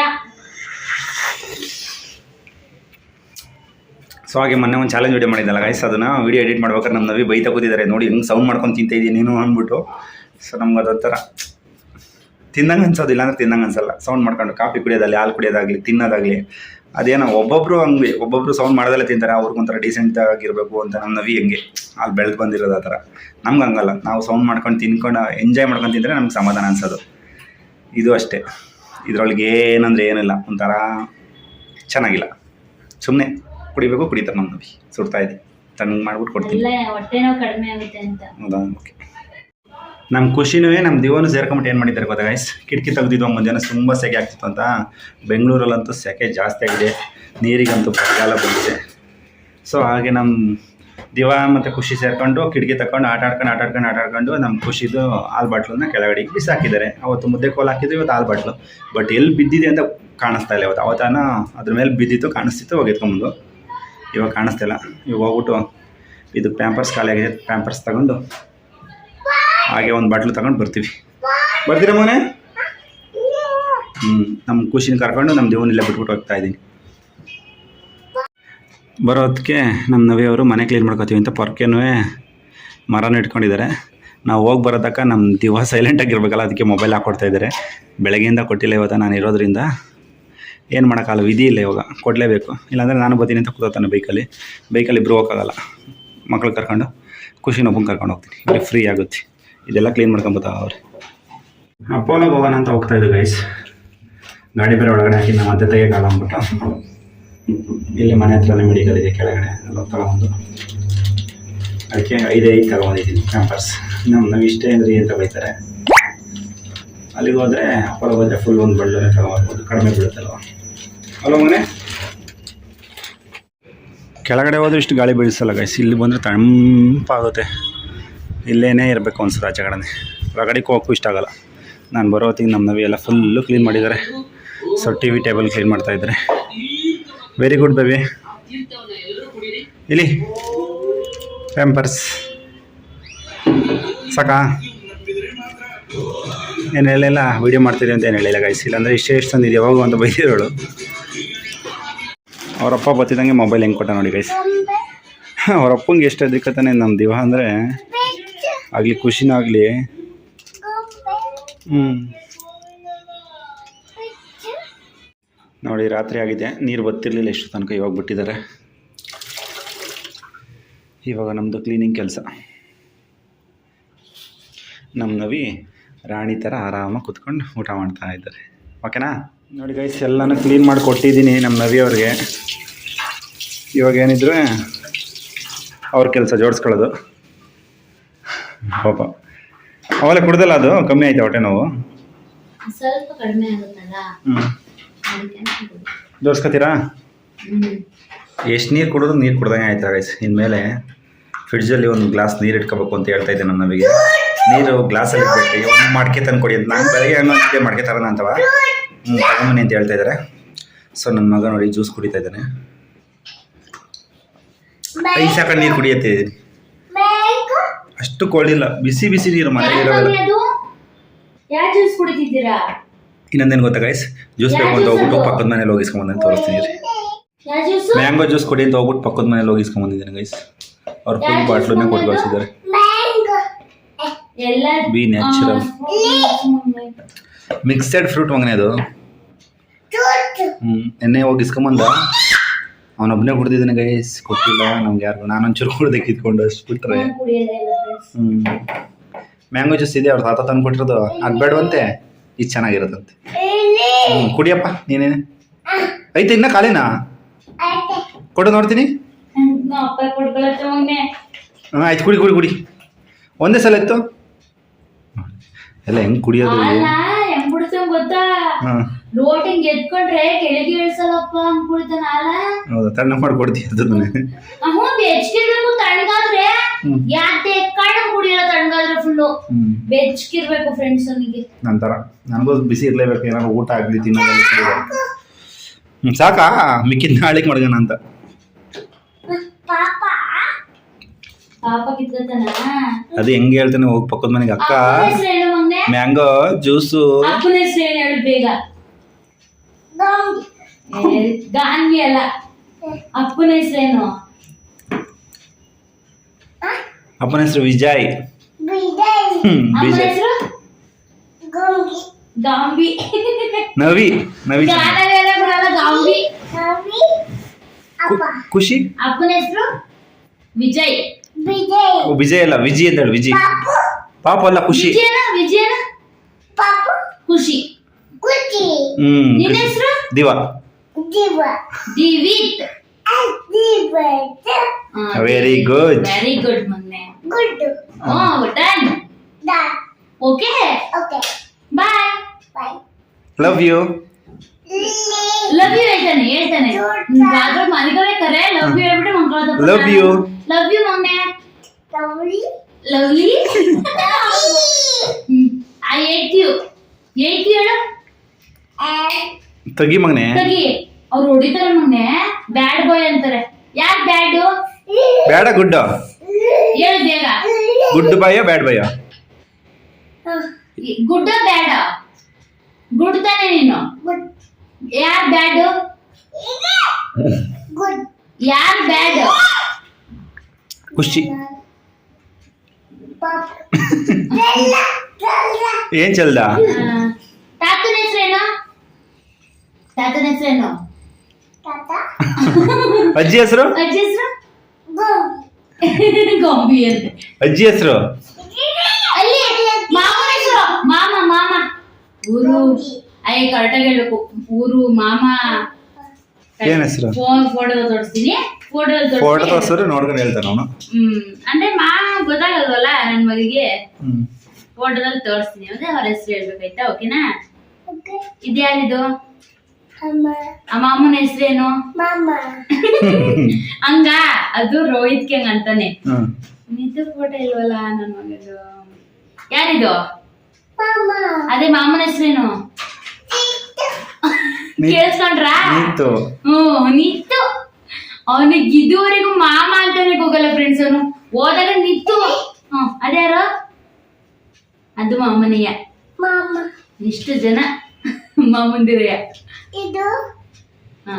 ಸೊ ಹಾಗೆ ಮೊನ್ನೆ ಒಂದು ಚಾಲೆಂಜ್ ವಿಡಿಯೋ ಮಾಡಿದ್ದಲ್ಲ ಗೈಸ್ ಅದನ್ನು ವಿಡಿಯೋ ಎಡಿಟ್ ಮಾಡ್ಬೇಕಾದ್ರೆ ನಮ್ಮ ನವಿ ಬೈತಾ ಕೂತಿದ್ದಾರೆ ನೋಡಿ ಹಿಂಗೆ ಸೌಂಡ್ ಮಾಡ್ಕೊಂಡು ತಿಂತ ಇದ್ದೀನಿ ನೀನು ಅಂದ್ಬಿಟ್ಟು. ಸೊ ನಮ್ಗೆ ಅದೊಂಥರ ತಿನ್ನಂಗೆ ಅನ್ಸೋದಿಲ್ಲ ಅಂದರೆ ತಿನ್ನಂಗೆ ಅನ್ಸಲ್ಲ. ಸೌಂಡ್ ಮಾಡ್ಕೊಂಡು ಕಾಫಿ ಕುಡಿಯೋದಾಗಲಿ, ಹಾಲು ಕುಡಿಯೋದಾಗಲಿ, ತಿನ್ನೋದಾಗಲಿ, ಅದೇನೋ ಒಬ್ಬೊಬ್ಬರು ಹಂಗೆ ಒಬ್ಬೊಬ್ಬರು ಸೌಂಡ್ ಮಾಡೋದಲ್ಲೇ ತಿಂತಾರೆ, ಅವ್ರಿಗೊಂಥರ ಡೀಸೆಂಟ್ ಆಗಿರಬೇಕು ಅಂತ ನಮ್ಮ ನವಿ ಹೆಂಗೆ. ಅಲ್ಲಿ ಬೆಳೆದು ಬಂದಿರೋದು ಆ ಥರ. ನಮ್ಗೆ ಹಂಗಲ್ಲ. ನಾವು ಸೌಂಡ್ ಮಾಡ್ಕೊಂಡು ತಿನ್ಕೊಂಡು ಎಂಜಾಯ್ ಮಾಡ್ಕೊಂಡು ತಿಂದರೆ ನಮ್ಗೆ ಸಮಾಧಾನ ಅನ್ಸೋದು. ಇದು ಅಷ್ಟೇ. ಇದರೊಳಗೆ ಏನಂದ್ರೆ ಏನಿಲ್ಲ. ಒಂಥರ ಚೆನ್ನಾಗಿಲ್ಲ. ಸುಮ್ಮನೆ ಕುಡಿಬೇಕು ಕುಡಿತಾರೆ ನಮ್ಮ ನವಿ ಸುಡ್ತಾ ಇದೆ ತಣ್ಣಗೆ ಮಾಡ್ಬಿಟ್ಟು ಕೊಡ್ತೀನಿ. ಕಡಿಮೆ ಆಗುತ್ತೆ ಅಂತ. ಹೌದಾ? ಓಕೆ ನಮ್ಮ ಖುಷಿನೂ ನಮ್ಮ ದಿವನು ಸೇರ್ಕೊಂಬಿಟ್ಟು ಏನು ಮಾಡಿದ್ದಾರೆ ಗೊತ್ತಾ ಗಾಯ್ಸ್ ಕಿಟಕಿ ತೆಗ್ದಿದ್ವು ಮುಂಜಾನೆ ತುಂಬ ಸೆಕೆ ಆಗ್ತಿತ್ತು ಅಂತ. ಬೆಂಗಳೂರಲ್ಲಂತೂ ಸೆಕೆ ಜಾಸ್ತಿ ಆಗಿದೆ. ನೀರಿಗಂತೂ ಬರಗಾಲ ಬಂದಿದೆ. ಸೊ ಹಾಗೆ ನಮ್ಮ ದಿವ ಮತ್ತು ಖುಷಿ ಸೇರ್ಕೊಂಡು ಕಿಟಕಿ ತಗೊಂಡು ಆಟ ಆಡ್ಕೊಂಡು ಆಟ ಆಡ್ಕೊಂಡು ಆಟ ಆಡ್ಕೊಂಡು ನಮ್ಮ ಖುಷಿದು ಹಾಲು ಬಾಟ್ಲನ್ನ ಕೆಳಗಡೆ ಬಿಸಾಕಿದ್ದಾರೆ. ಅವತ್ತು ಮುದ್ದೆ ಕೋಲ್ ಹಾಕಿದ್ರು ಇವತ್ತು ಹಾಲು ಬಾಟ್ಲು. ಬಟ್ ಎಲ್ಲಿ ಬಿದ್ದಿದೆ ಅಂತ ಕಾಣಿಸ್ತಾ ಇಲ್ಲ ಇವತ್ತು. ಅವತ್ತಾನ ಅದ್ರ ಮೇಲೆ ಬಿದ್ದಿತ್ತು ಕಾಣಿಸ್ತಿತ್ತು ಹೋಗಿ ಎತ್ಕೊಂಬಂದು ಇವಾಗ ಕಾಣಿಸ್ತಿಲ್ಲ ಇವಾಗ ಹೋಗ್ಬಿಟ್ಟು ಇದು ಪ್ಯಾಂಪರ್ಸ್ ಖಾಲಿಯಾಗಿದೆ ಪ್ಯಾಂಪರ್ಸ್ ತಗೊಂಡು ಹಾಗೆ ಒಂದು ಬಾಟ್ಲು ತಗೊಂಡು ಬರ್ತೀವಿ. ಬರ್ತೀರಾ ಮನೆ ಹ್ಞೂ ನಮ್ಮ ಖುಷಿನ ಕರ್ಕೊಂಡು ನಮ್ಮ ದೇವನಿಲ್ಲ ಬಿಟ್ಬಿಟ್ಟು ಹೋಗ್ತಾ ಇದ್ದೀನಿ. ಬರೋದಕ್ಕೆ ನಮ್ಮ ನವಿಯವರು ಮನೆ ಕ್ಲೀನ್ ಮಾಡ್ಕೋತೀವಿ ಅಂತ ಪೊರ್ಕೆನೂ ಮರನ ಇಟ್ಕೊಂಡಿದ್ದಾರೆ. ನಾವು ಹೋಗಿ ಬರೋದಕ್ಕ ನಮ್ಮ ದಿವ ಸೈಲೆಂಟಾಗಿರ್ಬೇಕಲ್ಲ ಅದಕ್ಕೆ ಮೊಬೈಲ್ ಹಾಕ್ಕೊಡ್ತಾ ಇದ್ದಾರೆ. ಬೆಳಗ್ಗೆಯಿಂದ ಕೊಟ್ಟಿಲ್ಲ ಇವತ್ತು ನಾನು ಇರೋದ್ರಿಂದ. ಏನು ಮಾಡೋಕ್ಕಾಗಲ್ಲ, ವಿಧಿ ಇಲ್ಲ ಇವಾಗ, ಕೊಡಲೇಬೇಕು. ಇಲ್ಲಾಂದರೆ ನಾನು ಬರ್ತೀನಿ ಅಂತ ಕೂತಾನೆ ಬೈಕಲ್ಲಿ. ಬೈಕಲ್ಲಿ ಇಬ್ಬರು ಹೋಗೋಕ್ಕಾಗಲ್ಲ ಮಕ್ಳು ಕರ್ಕೊಂಡು, ಖುಷಿನ ಒಬ್ಬನ ಕರ್ಕೊಂಡು ಹೋಗ್ತೀನಿ. ಇವ್ರಿಗೆ ಫ್ರೀ ಆಗುತ್ತೆ. ಇದೆಲ್ಲ ಕ್ಲೀನ್ ಮಾಡ್ಕೊಂಬೋದ ಅವ್ರೆ. ಅಪೋಲೋ ಹೋಗೋಣ ಅಂತ ಹೋಗ್ತಾ ಇದ್ದೆ ಗೈಸ್ ಗಾಡಿ ಬೇರೆ ಒಳಗಡೆ ಹಾಕಿ ನಮ್ಮ ಅತ್ತೆ ತೆಗೆ ಅಂದ್ಬಿಟ್ಟು. ಇಲ್ಲಿ ಮನೆ ಹತ್ರನೇ ಮೆಡಿಕಲ್ ಇದೆ ಕೆಳಗಡೆ. ಹೋಗಿ ತಗೊಂಬಂದು. ಅದಕ್ಕೆ ಐದು ಐದು ತಗೊಂಡಿದ್ದೀನಿ ಕ್ಯಾಂಪರ್ಸ್ ನಮ್ಮ ನಾವು ಇಷ್ಟೇ ಅಂದರೆ ಅಂತ ಬೈತಾರೆ. ಅಲ್ಲಿಗೆ ಹೋದರೆ ಹೋದರೆ ಫುಲ್ ಒಂದು ಬಳ್ಳನೆ ತಗೊಬೋದು ಕಡಿಮೆ ಬೀಳುತ್ತಲ್ವ? ಹಲೋ ಮನೆ ಕೆಳಗಡೆ ಹೋದ್ರೆ ಇಷ್ಟು ಗಾಳಿ ಬೀಳಿಸಲ್ಲ ಗೈಸ್ ಇಲ್ಲಿ ಬಂದರೆ ತಂಪಾಗುತ್ತೆ. ಇಲ್ಲೇನೇ ಇರಬೇಕು ಒಂದ್ಸಲ ಆಚೆ ಕಡೆ ಹೊರಗಡೆಗೆ ಹೋಗೋಕ್ಕೂ ಇಷ್ಟ ಆಗಲ್ಲ. ನಾನು ಬರೋ ಹೊತ್ತಿಗೆ ನಮ್ಮ ನವಿ ಎಲ್ಲ ಫುಲ್ಲು ಕ್ಲೀನ್ ಮಾಡಿದ್ದಾರೆ. So T V table clean ಮಾಡ್ತಾ ಇದ್ದಾರೆ. ವೆರಿ ಗುಡ್ ಬೇಬಿ ಇಲ್ಲಿ. ಪ್ಯಾಂಪರ್ಸ್ ಸಾಕಾ? ಏನು ಹೇಳಿಲ್ಲ ವೀಡಿಯೋ ಮಾಡ್ತೀರಿ ಅಂತ ಏನು ಹೇಳಿಲ್ಲ ಗೈಸ್ ಇಲ್ಲಾಂದರೆ ಇಷ್ಟೇ ಎಷ್ಟು ಇದೆ ಯಾವಾಗ ಅಂತ ಬೈದಿರೋಳು. ಅವರಪ್ಪ ಬತ್ತಿದಂಗೆ ಮೊಬೈಲ್ ಹೆಂಗೆ ಕೊಟ್ಟ ನೋಡಿ ಗೈಸ್ ಅವರಪ್ಪಂಗೆ ಎಷ್ಟು ಅದಕ್ಕತ್ತಾನೆ ನಮ್ಮ ದಿವ ಅಂದರೆ ಆಗಲಿ, ಖುಷಿನೂ ಆಗಲಿ. ಹ್ಞೂ ನೋಡಿ, ರಾತ್ರಿ ಆಗಿದೆ. ನೀರು ಬತ್ತಿರಲಿಲ್ಲ ಎಷ್ಟು ತನಕ ಇವಾಗ ಬಿಟ್ಟಿದ್ದಾರೆ. ಇವಾಗ ನಮ್ಮದು ಕ್ಲೀನಿಂಗ್ ಕೆಲಸ. ನಮ್ಮ ನವಿ ರಾಣಿ ಥರ ಆರಾಮಾಗಿ ಕುತ್ಕೊಂಡು ಊಟ ಮಾಡ್ತಾ ಇದ್ದಾರೆ. ಓಕೆನಾ ನೋಡಿ ಗೈಸ್ ಎಲ್ಲನೂ ಕ್ಲೀನ್ ಮಾಡಿ ಕೊಟ್ಟಿದ್ದೀನಿ ನಮ್ಮ ನವಿ ಅವ್ರಿಗೆ. ಇವಾಗ ಏನಿದ್ರೆ ಅವ್ರ ಕೆಲಸ ಜೋಡಿಸ್ಕೊಳ್ಳೋದು. ಪಾಪ. ಅವೆಲ್ಲ ಕುಡ್ದಲ್ಲ ಅದು? ಕಮ್ಮಿ ಆಯ್ತು ಹೊಟ್ಟೆ ನೋವು? ಜೋಡಿಸ್ಕೊತೀರಾ? ಎಷ್ಟು ನೀರು ಕುಡಿದ್ರು ನೀರು ಕುಡ್ದಂಗೆ ಆಯ್ತಾ ಗೈಸ್ ಇನ್ಮೇಲೆ ಫ್ರಿಡ್ಜಲ್ಲಿ ಒಂದು ಗ್ಲಾಸ್ ನೀರು ಇಟ್ಕೋಬೇಕು ಅಂತ ಹೇಳ್ತಾ ಇದ್ದೆ ನಮ್ಮ ನಮಗೆ ನೀರು ಗ್ಲಾಸಲ್ಲಿ ಇಟ್ಬಿಟ್ಟು ಒಂದು ಮಡಿಕೆ ತಂದು ಕೊಡಿ ಅಂತ ನಾನು ಬೆಳಗ್ಗೆ ಹನ್ನೊಂದಿಗೆ ಮಡಿಕೆ ತರೋಣ ಅಂತವ. ಹ್ಞೂ ತಗೊಂಬನ್ನಿ ಅಂತ ಹೇಳ್ತಾ ಇದ್ದಾರೆ ಸೊ ನನ್ನ ಮಗ ನೋಡಿ ಜ್ಯೂಸ್ ಕುಡಿತಾ ಇದ್ದಾನೆ. ಐಸಾಕ ನೀರು ಕುಡಿಯತ್ತೆ. ಅಷ್ಟು ಕೊಳ್ಳಿಲ್ಲ ಬಿಸಿ ಬಿಸಿ ನೀರು ಮನೆಗೆ ಇರೋದಿಲ್ಲ. ಇನ್ನೊಂದೇನು ಗೊತ್ತಾ ಗೈಸ್ ಜ್ಯೂಸ್ ಬೇಕು ಅಂತ ಹೋಗ್ಬಿಟ್ಟು ಪಕ್ಕದ ಮನೇಲಿ ಹೋಗಿಸ್ಕೊಂಬಂದು ತೋರಿಸ್ತೀನಿ ಮ್ಯಾಂಗೋ ಜ್ಯೂಸ್ ಕೊಡಿ ಅಂತ ಹೋಗ್ಬಿಟ್ಟು ಪಕ್ಕದ ಮನೇಲಿ ಹೋಗಿಸ್ಕೊಂಬಂದಿದ್ದೀನಿ ಗೈಸ್ ಅವ್ರು ಫುಲ್ ಬಾಟ್ಲನ್ನೇ ಕೊಟ್ಟು? ಕಳಿಸಿದ್ದಾರೆ ಎಲ್ಲ ಬಿ natural. ಮಿಕ್ಸೆಡ್ ಫ್ರೂಟ್ ಮಗನೇ ಅದು. ಹ್ಞೂ ಎಣ್ಣೆ ಹೋಗಿ ಇಸ್ಕೊಂಬಂದ? ಅವನೊಬ್ಬನೇ ಕುಡ್ದಿದ್ದಾನೆ ಗೈಸ್ ಕೊಟ್ಟಿಲ್ಲ ನಮ್ಗೆ ಯಾರು ನಾನು ಒಂಚೂರು ಕುಡ್ದೆ ಕಿತ್ಕೊಂಡು ಅಷ್ಟು ಬಿಟ್ರೆ. ಹ್ಮ್. ಹ್ಞೂ ಮ್ಯಾಂಗೋ ಜ್ಯೂಸ್ ಇದೆ ಅವ್ರ ತಾತ ತಂದು ಕೊಟ್ಟಿರೋದು ಅದು ಬೇಡವಂತೆ ಇದು ಚೆನ್ನಾಗಿರುತ್ತಂತೆ. ಹ್ಞೂ ಕುಡಿಯಪ್ಪ ನೀನೇನೆ ಐತೆ ಇನ್ನ ಖಾಲಿನಾ? ಕೊಡು ನೋಡ್ತೀನಿ. ಹ್ಮ್, ಆಯ್ತು ಕುಡಿ ಕುಡಿ ಕುಡಿ. ಒಂದೇ ಸಲ ಇತ್ತು ಎಲ್ಲ ಹೆಂಗೆ ಕುಡಿಯೋದು ಹೆಂಗ್ ಕುಡಿತಾನ ಗೊತ್ತಾ? ಲೋಟ್ ಹಿಂಗ್ ಎತ್ಕೊಂಡ್ರೆ ಕೆಳಗೆ ಇಳಿಸಲ್ಲಪ್ಪ ಹಂಗ್ ಕುಡಿತಾನ ಅಲ್ಲ? ಹೌದಾ? ತಣ್ಣ ಮಾಡಿ ಕೊಡ್ತೀಯ ಅದನ್ನೇ. ಅಹ್ಞೂ ಬೆಚ್ಕಿರ್ಬೇಕು ತಣ್ಣಗಾದ್ರೆ. ಯಾಕೆ? ಕಾಣ ಕುಡಿಯಲ್ಲ ತಣ್ಣಗಾದ್ರೆ ಫುಲ್ಲು ಬೆಚ್ಚಗಿರ್ಬೇಕು ಫ್ರೆಂಡ್ಸ್ ಅವನಿಗೆ. ನಂತರ. ನನಗೂ ಬಿಸಿ ಇರಲೇಬೇಕು ಏನಾದ್ರು ಊಟ ಆಗಲಿ ತಿನ್ನೋದು ಹ್ಞೂ ಸಾಕಾ? ಮಿಕ್ಕಿದ ನಾಳೆ ಮಡ್ಗೋಣ ಅಂತ. ಪಾಪ ಅದು ಹೆಂಗೆ ಹೇಳ್ತಾನೆ ಹೋಗಿ ಪಕ್ಕದ ಮನೆಗೆ ಅಕ್ಕ. Mango juice. ಬೇಗ. ಏ, ಅಲ್ಲ. ಅಪ್ಪನ ಹೆಸರೇನು ಅಪ್ಪನ ಹೆಸರು ವಿಜಯ್. ವಿಜಯ್. ಹೆಸರು? ಗಾಂಬಿ ನವಿ ನವಿ ಗಾಂಬಿ ಖುಷಿ? ಅಪ್ಪನ ಹೆಸರು? ವಿಜಯ್. ಓ, ವಿಜಯ್ ಅಲ್ಲ ವಿಜಿ ಅಂತ ಹೇಳಿ ವಿಜಿ. ಪಾಪ ಅಲ್ಲ ಖುಷಿ. ವಿಜಯನ ವಿಜಯನ? ಖುಷಿ. ಹ್ಮ್ ನಿನ್ನ ಹೆಸರು? Diva. Divith. Very good very good ಮೊನ್ನೆ. Good. Done okay okay bye love you love you ಹೇಳ್ತಾನೆ ಹೇಳ್ತಾನೆ. ರಾಘವ್ ಕರೆ ಲವ್ ಯು ಹೇಳ್ಬಿಟ್ಟು ಮಕ್ಕಳ ಲವ್ ಯು ಲವ್ ಯು ಮೊನ್ನೆ. Lovely I ate you ate you ಹೇಳು. ತಗಿ ಮಗನೆ. ತಗಿ. ಅವ್ರು ಹೊಡಿತಾರೆ ಮೊನ್ನೆ ಬ್ಯಾಡ್ ಬಾಯ್ ಅಂತಾರೆ. ಯಾಕೆ ಬ್ಯಾಡ್ ಬ್ಯಾಡ ಗುಡ್ ಹೇಳು ಬೇಗ. ಗುಡ್ ಬಾಯ ಬ್ಯಾಡ್ ಬಾಯ ಗುಡ್ಡ ಬ್ಯಾಡ ಗುಡ್ ತಾನೆ ನೀನು? ಯಾರ್ ಬ್ಯಾಡು ಯಾರ್ ಬ್ಯಾಡ್ ಖುಷಿ. ಏನ್ ಚಲ್ದ? ತಾತನ ಹೆಸರೇನು? ತಾತನ ಹೆಸರೇನು? ಅಜ್ಜಿ ಹೆಸರು? ಅಜ್ಜಿ ಹೆಸರು? ಗೊಂಬಿ ಅಂತ. ಅಜ್ಜಿ ಹೆಸರು? ಅಲ್ಲಿ ಮಾಮನ ಹೆಸರು? ಮಾಮ ಮಾಮ. ಊರು. ಅಯ್ಯ ಕರೆಕ್ಟಾಗಿ ಹೇಳ್ಬೇಕು ಊರು ಮಾಮ. ಏನ್ ಹೆಸರು? ಫೋನ್ ಫೋಟೋ ತೋರಿಸ್ತೀನಿ. ಫೋಟೋ ತೋರ್ಸಿದ್ರೆ ನೋಡ್ಕೊಂಡು ಹೇಳ್ತಾನೆ ಅವನು. ಹ್ಮ್. ಅಂದ್ರೆ ಮಾ ಗೊತ್ತಾಗಲ್ವಲ್ಲ ನನ್ ಮಗಿಗೆ ಹ್ಮ್. ಫೋಟೋದಲ್ಲಿ ತೋರಿಸ್ತೀನಿ. ಅಂದ್ರೆ ಅವ್ರ ಹೆಸರು ಹೇಳ್ಬೇಕಾಯ್ತಾ? ಓಕೆನಾ ಇದ್ಯಾರಿದು? ಅಮ್ಮ. ಅಮ್ಮನ ಹೆಸರೇನು? ಹಂಗ? ಅದು ರೋಹಿತ್ ಕೆಂಗ್ ಅಂತಾನೆ. ನಿಂತು ಫೋಟೋ ಇಲ್ವಲ್ಲ ನನ್ ಮಗದು ಯಾರಿದು? ಅದೇ ಮಾಮನ ಹೆಸರೇನು? ನೀ- ಕೇಳಿಸ್ಕೊಂಡ್ರಾ? ನಿಂತು. ಹ್ಮ್ ನಿತ್ತು ಅವನಿಗೆ ಇದುವರೆಗೂ ಮಾಮ ಅಂತಾನೆ ಹೋಗಲ್ಲ ಫ್ರೆಂಡ್ಸ್ ಅವನು. ಹೋದಾಗ ನಿಂತು. ಹ್ಮ್ ಅದ್ಯಾರು ಅದು ಮಾಮನೆಯ. ಇಷ್ಟು ಜನ ಮಾಮಂದಿರಯ್ಯ ಇದು? ಹಾ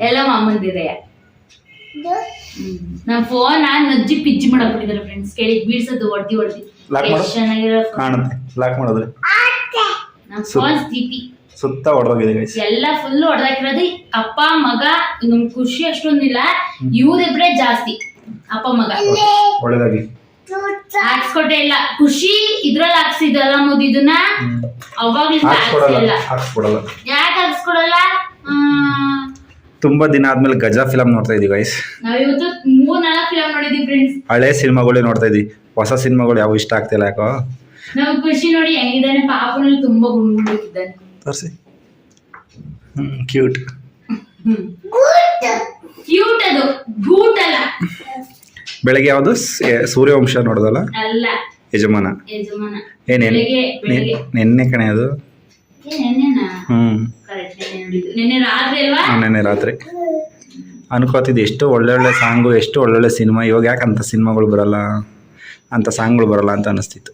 ಎಲ್ಲ ಮಾಮಂದಿರಯ್ಯ ನಮ್ ಫೋನ್ ನಜ್ಜಿ ಪಿಜ್ಜಿ ಮಾಡಕ್ಬಿಟ್ಟಿದ್ದಾರೆ ಫ್ರೆಂಡ್ಸ್ ಕೇಳಿ ಬೀಳ್ಸೋದು ಹೊಡ್ದಿ ಹೊಡ್ದಿ ಚೆನ್ನಾಗಿರೋ ಕಾಣುತ್ತೆ. ಲಾಕ್ ಮಾಡಿದ್ರೆ. ನಮ್ ನಮ್ಮ ಫೋನ್ ಸ್ಥಿತಿ ಸುತ್ತ ಹೊಡೆದೋಗಿದೆ ಗೈಸ್ ಎಲ್ಲ ಫುಲ್ ಹೊಡೆದಾಕಿರೋದು ಅಪ್ಪ ಮಗ ನಮ್ ಖುಷಿ ಅಷ್ಟೊಂದಿಲ್ಲ. ಇವ್ರಿಬ್ರೆ ಜಾಸ್ತಿ ಅಪ್ಪ ಮಗ. ಒಳ್ಳೇದಾಗಿ. ಹಾಕ್ಸ್ಕೊಟ್ಟೆ ಇಲ್ಲ. ಖುಷಿ ಇದ್ರಲ್ಲಿ ಹಾಕ್ಸಿದಲ್ಲ ಮುದ್ ಇದನ್ನ? ಅವಾಗ್ಲಿಂದ ಹಾಕ್ಸ್ಕೊಡಲ್ಲ ಹಾಕ್ಸಿಲ್ಲ. ಹಾಕ್ಸ್ಕೊಡಲ್ಲ. ಯಾಕೆ ಹಾಕ್ಸ್ಕೊಡಲ್ಲ? ತುಂಬಾ ದಿನ ಆದ್ಮೇಲೆ ಗಜಾ ಫಿಲಮ್ ನೋಡ್ತಾ ಇದೀವಿ ಗೈಸ್ ನಾವಿವತ್ತು ಮೂರ್ ನಾಲ್ಕು ಫಿಲಮ್ ನೋಡಿದ್ವಿ ಫ್ರೆಂಡ್ಸ್ ಹಳೆ ಸಿನಿಮಾಗಳೇ ನೋಡ್ತಾ ಇದೀವಿ. ಹೊಸ ಸಿನಿಮಾಗಳು ಯಾವ ಇಷ್ಟ ಆಗ್ತಿಲ್ಲ ಯಾಕೋ? ನಾವು ಖುಷಿ ನೋಡಿ ಹೆಂಗಿದ್ದಾನೆ ಪಾಪನಲ್ಲಿ ತುಂಬಾ ಗುಂಡ್ಗುಂಡಿದ್ದಾನೆ ತೋರಿಸಿ. ಹ್ಮ್ ಕ್ಯೂಟ್ ಗುಡ್ ಕ್ಯೂಟ್ ಅದು ಅಲ್ಲ. ಬೆಳಗ್ಗೆ ಯಾವುದು? ಸೂರ್ಯವಂಶ ನೋಡ್ದಲ್ಲ? ಅಲ್ಲ. ಯಜಮಾನ. ಯಜಮಾನ. ಏನ್ ಬೆಳಿಗ್ಗೆ ಬೆಳಿಗ್ಗೆ. ನೆನ್ನೆ ಕಣೆ ಅದು? ಏ, ನೆನ್ನೆನಾ? ಹ್ಮ್. ಕರೆಕ್ಟ್ ನೆನ್ನೆ ನೋಡಿದ್ದು. ನೆನ್ನೆ ರಾತ್ರಿ ಅಲ್ವಾ? ಹಾ, ನೆನ್ನೆ ರಾತ್ರಿ. ಅನ್ಕೋತಿದ್ದೆ ಎಷ್ಟು ಒಳ್ಳೊಳ್ಳೆ ಸಾಂಗು ಎಷ್ಟು ಒಳ್ಳೊಳ್ಳೆ ಸಿನಿಮಾ ಇವಾಗ ಯಾಕೆ ಅಂತ ಸಿನಿಮಾಗಳು ಬರಲ್ಲ? ಅಂತ ಸಾಂಗ್ಗಳು ಬರಲ್ಲ ಅಂತ ಅನಿಸ್ತಿತ್ತು.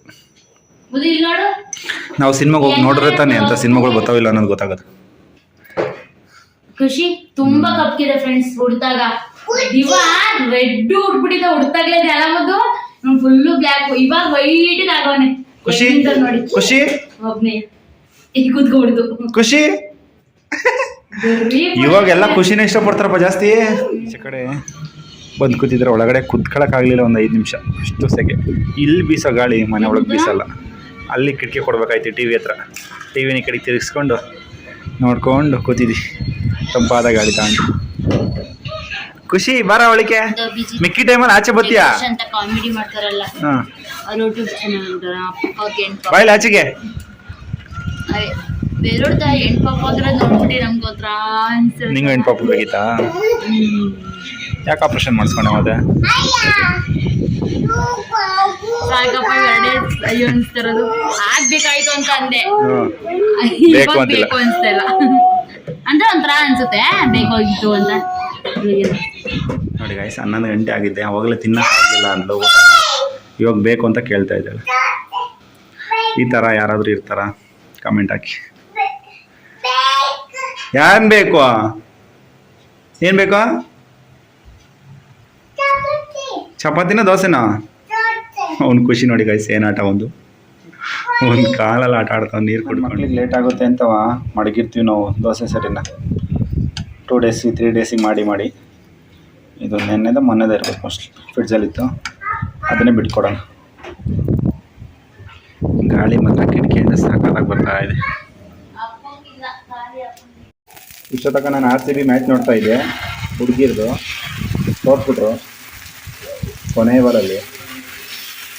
ನಾವು ಸಿನಿಮಾಗೆ ಹೋಗಿ ನೋಡ್ರೆ ತಾನೆ ಅಂತ ಸಿನಿಮಾಗಳು ಬರ್ತಾವಿಲ್ಲ ಅನ್ನೋದು ಗೊತ್ತಾಗುತ್ತೆ. ಖುಷಿ ತುಂಬಾ ಕಪ್ಕಿದೆ ಫ್ರೆಂಡ್ಸ್ ಹುಡ್ತಾಗ. ಇವ ರೆಡ್ ಹುಡ್ಬಿಟ್ಟಿದ ಹುಡ್ತಾಗ್ಲೇ ಇದೆ ಅಲ್ಲ ಫುಲ್ ಫುಲ್ಲು ಬ್ಲ್ಯಾಕ್ ಇವಾಗ ವೈಟ್ ಆಗವನೆ ಖುಷಿ ನೋಡಿ. ಖುಷಿ. ಒಬ್ನೇ ಈಗ ಕೂತ್ಕೊಬಿಡ್ದು. ಖುಷಿ. ಇವಾಗೆಲ್ಲ ಖುಷಿನೇ ಇಷ್ಟಪಡ್ತಾರಪ್ಪ ಜಾಸ್ತಿ. ಈಚೆ ಕಡೆ ಬಂದು ಕೂತಿದ್ರೆ ಒಳಗಡೆ ಕುತ್ಕೊಳಕ್ಕಾಗಲಿಲ್ಲ ಒಂದು ಐದು ನಿಮಿಷ. ಅಷ್ಟು ಸೆಕೆ. ಇಲ್ಲಿ ಬೀಸೋ ಗಾಳಿ ಮನೆ ಒಳಗೆ ಬೀಸಲ್ಲ. ಅಲ್ಲಿ ಕಿಟಕಿ ಕೊಡಬೇಕಾಯ್ತು ಟಿ ವಿ ಹತ್ರ. ಟಿ ವಿನ ಈ ಕಡೆ ತಿರುಗಿಸ್ಕೊಂಡು ನೋಡ್ಕೊಂಡು ಕೂತಿದ್ವಿ. ತಂಪಾದ ಗಾಳಿ ತಗೊಂಡು ಖುಷಿ ಬಾರ ಅವಳಿಕೆ ಮಿಕ್ಕಿ ಟೈಮಲ್ಲಿ ಆಚೆ ಬತ್ತೀಯಾ ಹೆಣ್ಪಾಪ ಬಾಯ್ಲಿ ಆಚೆಗೆ. ಹೆಣ್ಪಾಪ ನಿಂಗೆ ಹೆಣ್ಣು ಪಾಪ ಬೇಕಿತ್ತಾ. ಯಾಕೆ ಆಪ್ರೇಷನ್ ಮಾಡಿಸ್ಕೊಂಡೆ ಮತ್ತೆ ಸಾಕಪ್ಪ ಎರಡೇ ಅಯ್ಯೋ ಅನ್ಸ್ತಿರೋದು. ಆಗ್ಬೇಕಾಯ್ತು ಅಂತ ಅಂದೆ. ಹ್ಮ್. ಇವಾಗ ಬೇಕು ಅಂತಿಲ್ಲ. ಬೇಕು ಅನ್ಸ್ತಾ ಇಲ್ಲ ಅಂದ್ರೆ ಒಂಥರ ಅನ್ಸುತ್ತೆ ಬೇಕಾಗಿತ್ತು ಅಂತ. ನೋಡಿ ಗಾಯ್ಸ್ ಹನ್ನೊಂದು ಗಂಟೆ ಆಗಿದ್ದೆ ಅವಾಗಲೇ ತಿನ್ನೋಕ್ಕಾಗಲಿಲ್ಲ ಅಂದ್ಲು ಊಟ ಇವಾಗ ಬೇಕು ಅಂತ ಕೇಳ್ತಾ ಇದ್ದಾಳೆ. ಈ ಥರ ಯಾರಾದರೂ ಇರ್ತಾರ? ಕಮೆಂಟ್ ಹಾಕಿ. ಯಾರು ಬೇಕು? ಏನು ಬೇಕು? ಚಪಾತಿನ ದೋಸೆನಾ? ಅವ್ನು ಖುಷಿ ನೋಡಿ ಗೈಸ್ ಏನು ಆಟ ಒಂದು? ಒಂದು ಕಾಲಲ್ಲಿ ಆಟ ಆಡ್ತಾವ ನೀರು ಕುಡ್ಕೊಂಡು. ಮಕ್ಳಿಗೆ ಲೇಟ್ ಆಗುತ್ತೆ ಅಂತವ ಮಡಗಿರ್ತೀವಿ ನಾವು ದೋಸೆ ಸರಿನ? ಟೂ ಡೇಸಿಗೆ ತ್ರೀ ಡೇಸಿಗೆ ಮಾಡಿ ಮಾಡಿ. ಇದು ನೆನ್ನೆದ ಮೊನ್ನೆದ ಇರಬೇಕು ಮೋಸ್ಟ್ಲಿ ಫ್ರಿಡ್ಜಲ್ಲಿತ್ತು ಅದನ್ನೇ ಬಿಟ್ಕೊಡೋಣ. ಗಾಳಿ ಮಾತ್ರ ಕಿಟಕಿಯಿಂದ ಸಾಕಾಗಿ ಬರ್ತಾ ಇದೆ. ಇಷ್ಟೊತ್ತಕ ನಾನು ಆರ್ ಸಿ ಬಿ ಮ್ಯಾಚ್ ನೋಡ್ತಾ ಇದ್ದೆ ಹುಡುಗಿರ್ದು ತೋರ್ಸ್ಬಿಟ್ರು. ಕೊನೆ ಬರಲ್ಲಿ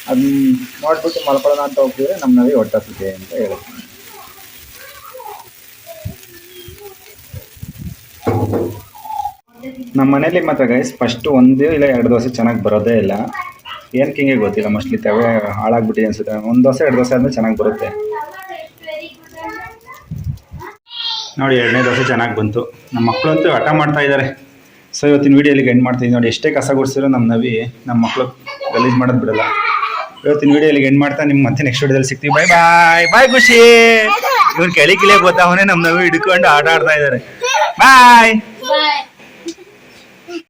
ಅದನ್ನ ನೋಡ್ಬಿಟ್ಟು ಮಲ್ಕೊಳ್ಳೋಣ ಅಂತ ಹೋಗ್ತಿದ್ರೆ ನಮ್ಮ ನವಿ ಹೊಟ್ಟತ್ತಿದೆ ಅಂತ ಹೇಳ್ತೀನಿ ನಮ್ಮ ಮನೇಲಿ ಮಾತ್ರ ಗೈಸ್ ಫಸ್ಟ್ ಒಂದು ಇಲ್ಲ ಎರಡು ದೋಸೆ ಚೆನ್ನಾಗಿ ಬರೋದೇ ಇಲ್ಲ. ಏನಕ್ಕೆ ಹಿಂಗೆ ಗೊತ್ತಿಲ್ಲ ಮೋಸ್ಟ್ಲಿ ತವೆ ಹಾಳಾಗ್ಬಿಟ್ಟಿದೆ ಅನ್ಸುತ್ತೆ. ಒಂದು ದೋಸೆ, ಎರಡು ದೋಸೆ ಅಂದರೆ ಚೆನ್ನಾಗಿ ಬರುತ್ತೆ. ನೋಡಿ, ಎರಡನೇ ದೋಸೆ ಚೆನ್ನಾಗಿ ಬಂತು. ನಮ್ಮ ಮಕ್ಕಳಂತೂ ಹಠ ಮಾಡ್ತಾ ಇದ್ದಾರೆ ಸೊ ಇವತ್ತಿನ ವೀಡಿಯೋಲಿಗೆ ಎಂಡ್ ಮಾಡ್ತೀನಿ ನೋಡಿ, ಎಷ್ಟೇ ಕಸ ಗುಡಿಸಿರೋ ನಮ್ಮ ನವಿ ನಮ್ಮ ಮಕ್ಕಳು ಗಲೀಜು ಮಾಡೋದು ಬಿಡಲ್ಲ. ಇವತ್ತಿನ ವೀಡಿಯೋಲಿಗೆ ಎಂಡ್ ಮಾಡ್ತಾ ನಿಮ್ಗೆ ಮತ್ತೆ ನೆಕ್ಸ್ಟ್ ವೀಡಿಯೋದಲ್ಲಿ ಸಿಗ್ತೀವಿ ಬಾಯ್ ಬಾಯ್ ಬಾಯ್ ಖುಷಿ. ಇವ್ರು ಕೆಳಿ ಕಿಳಿಯ ಗೊತ್ತಾವನೆ ನಮ್ಮ ನವಿ ಹಿಡ್ಕೊಂಡು ಆಟ ಆಡ್ತಾ ಇದ್ದಾರೆ ಬಾಯ್.